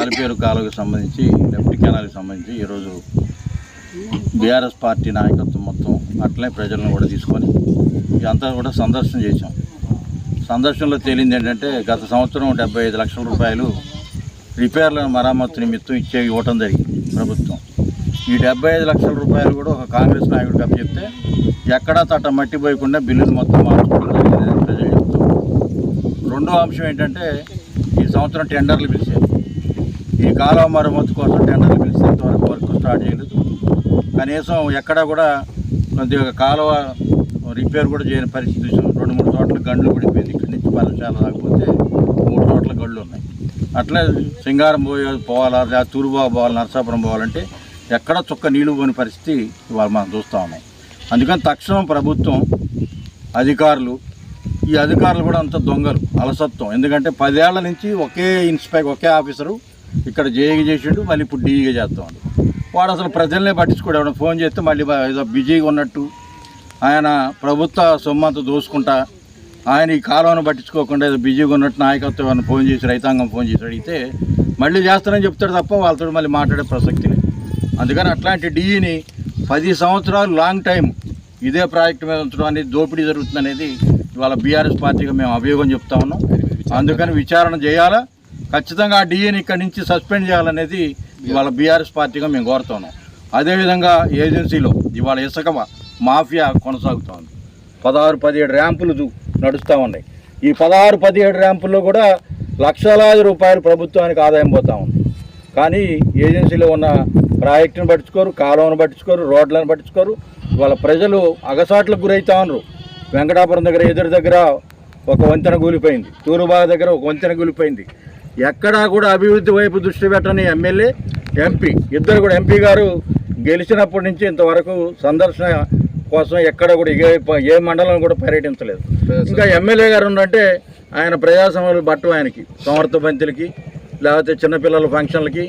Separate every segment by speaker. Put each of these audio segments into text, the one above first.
Speaker 1: తాలిపేరు కాలువకి సంబంధించి లెఫ్ట్ కెనాల్కి సంబంధించి ఈరోజు బీఆర్ఎస్ పార్టీ నాయకత్వం మొత్తం అట్లనే ప్రజలను కూడా తీసుకొని ఇదంతా కూడా సందర్శన చేశాం. సందర్శనలో తేలింది ఏంటంటే గత సంవత్సరం డెబ్బై ఐదు లక్షల రూపాయలు రిపేర్ల మరమ్మతు నిమిత్తం ఇచ్చే ఇవ్వటం జరిగింది ప్రభుత్వం. ఈ డెబ్బై ఐదు లక్షల రూపాయలు కూడా ఒక కాంగ్రెస్ నాయకుడికి అప్పచెప్తే ఎక్కడా తట మట్టి పోయకుండా బిల్లులు మొత్తం మార్చుకోవడం జరిగిందని ప్రజలు చెప్తాం రెండో అంశం ఏంటంటే ఈ సంవత్సరం టెండర్లు పిలిచారు. ఈ కాలువ మరమ్మతు కోసం టెండర్లు పిలిచినంత వరకు వర్క్ స్టార్ట్ చేయలేదు. కనీసం ఎక్కడా కూడా కొద్దిగా కాలువ రిపేర్ కూడా చేయని పరిస్థితి చూసాం రెండు మూడు చోట్ల గండ్లు పడిపోయింది. ఇక్కడి నుంచి పరచాల రాకపోతే మూడు చోట్ల గళ్ళు ఉన్నాయి. అట్లే సింగారం పోయే పోవాలా లేదా తూరుబాబు పోవాలి నరసాపురం పోవాలంటే ఎక్కడ చుక్క నీళ్ళు పోని పరిస్థితి ఇవాళ మనం చూస్తూ ఉన్నాం. అందుకని తక్షణం ప్రభుత్వం అధికారులు ఈ అధికారులు కూడా అంత దొంగలు అలసత్వం. ఎందుకంటే పదేళ్ళ నుంచి ఒకే ఇన్స్పెక్టర్ ఒకే ఆఫీసరు ఇక్కడ జేఈగా చేసిండు మళ్ళీ ఇప్పుడు డీఈగా చేస్తాడు వాడు అసలు ప్రజల్నే పట్టించుకోడు. ఎవడో ఫోన్ చేస్తే మళ్ళీ ఏదో బిజీగా ఉన్నట్టు ఆయన ప్రభుత్వ సొమ్మంతా దోసుకుంటా ఆయన ఈ కాలువను పట్టించుకోకుండా ఏదో బిజీగా ఉన్నట్టు నాయకత్వం ఏమైనా ఫోన్ చేసి రైతాంగం ఫోన్ చేసి అడిగితే మళ్ళీ చేస్తానని చెప్తాడు తప్ప వాళ్ళతో మళ్ళీ మాట్లాడే ప్రసక్తి అందుకని అట్లాంటి డీఈని పది సంవత్సరాలు లాంగ్ టైం ఇదే ప్రాజెక్టు మీద ఉంచడం అనేది దోపిడీ జరుగుతుంది అనేది ఇవాళ బీఆర్ఎస్ పార్టీగా మేము అభియోగం చెప్తా ఉన్నాం. అందుకని విచారణ చేయాలా? ఖచ్చితంగా ఆ డీఏని ఇక్కడి నుంచి సస్పెండ్ చేయాలనేది ఇవాళ బీఆర్ఎస్ పార్టీగా మేము కోరుతున్నాం. అదేవిధంగా ఏజెన్సీలో ఇవాళ ఇసుక మాఫియా కొనసాగుతోంది. పదహారు పదిహేడు ర్యాంపులు నడుస్తూ ఉన్నాయి. ఈ పదహారు పదిహేడు ర్యాంపుల్లో కూడా లక్షలాది రూపాయలు ప్రభుత్వానికి ఆదాయం పోతా ఉంది. కానీ ఏజెన్సీలో ఉన్న ప్రాజెక్టును పట్టించుకోరు కాలువను పట్టించుకోరు రోడ్లను పట్టించుకోరు. వాళ్ళ ప్రజలు అగసాట్లకు గురవుతా ఉన్నారు. వెంకటాపురం దగ్గర ఎదురు దగ్గర ఒక వంతెన కూలిపోయింది. తూరుబాగ దగ్గర ఒక వంతెన కూలిపోయింది. ఎక్కడా కూడా అభివృద్ధి వైపు దృష్టి పెట్టని ఎమ్మెల్యే ఎంపీ. ఇద్దరు కూడా ఎంపీ గారు గెలిచినప్పటి నుంచి ఇంతవరకు సందర్శన కోసం ఎక్కడ కూడా ఏ ఏ మండలం కూడా పర్యటించలేదు. ఇంకా ఎమ్మెల్యే గారు ఉండంటే ఆయన ప్రజాసమలు బట్టం ఆయనకి సమర్థ బంతులకి లేకపోతే చిన్నపిల్లల ఫంక్షన్లకి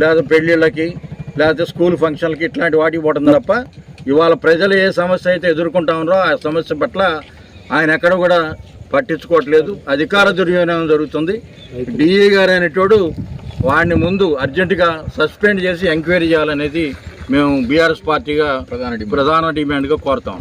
Speaker 1: లేకపోతే పెళ్ళిళ్ళకి లేకపోతే స్కూల్ ఫంక్షన్లకి ఇట్లాంటి వాటికి పోవడం తప్ప ఇవాళ ప్రజలు ఏ సమస్య అయితే ఎదుర్కొంటా ఉన్నారో ఆ సమస్య పట్ల ఆయన ఎక్కడ కూడా పట్టించుకోవట్లేదు. అధికార దుర్వినియోగం జరుగుతుంది. డిఈ గారు అనేటోడు వాడిని ముందు అర్జెంటుగా సస్పెండ్ చేసి ఎంక్వైరీ చేయాలనేది మేము బీఆర్ఎస్ పార్టీగా
Speaker 2: ప్రధాన.
Speaker 1: ప్రధాన డిమాండ్గా కోరుతాం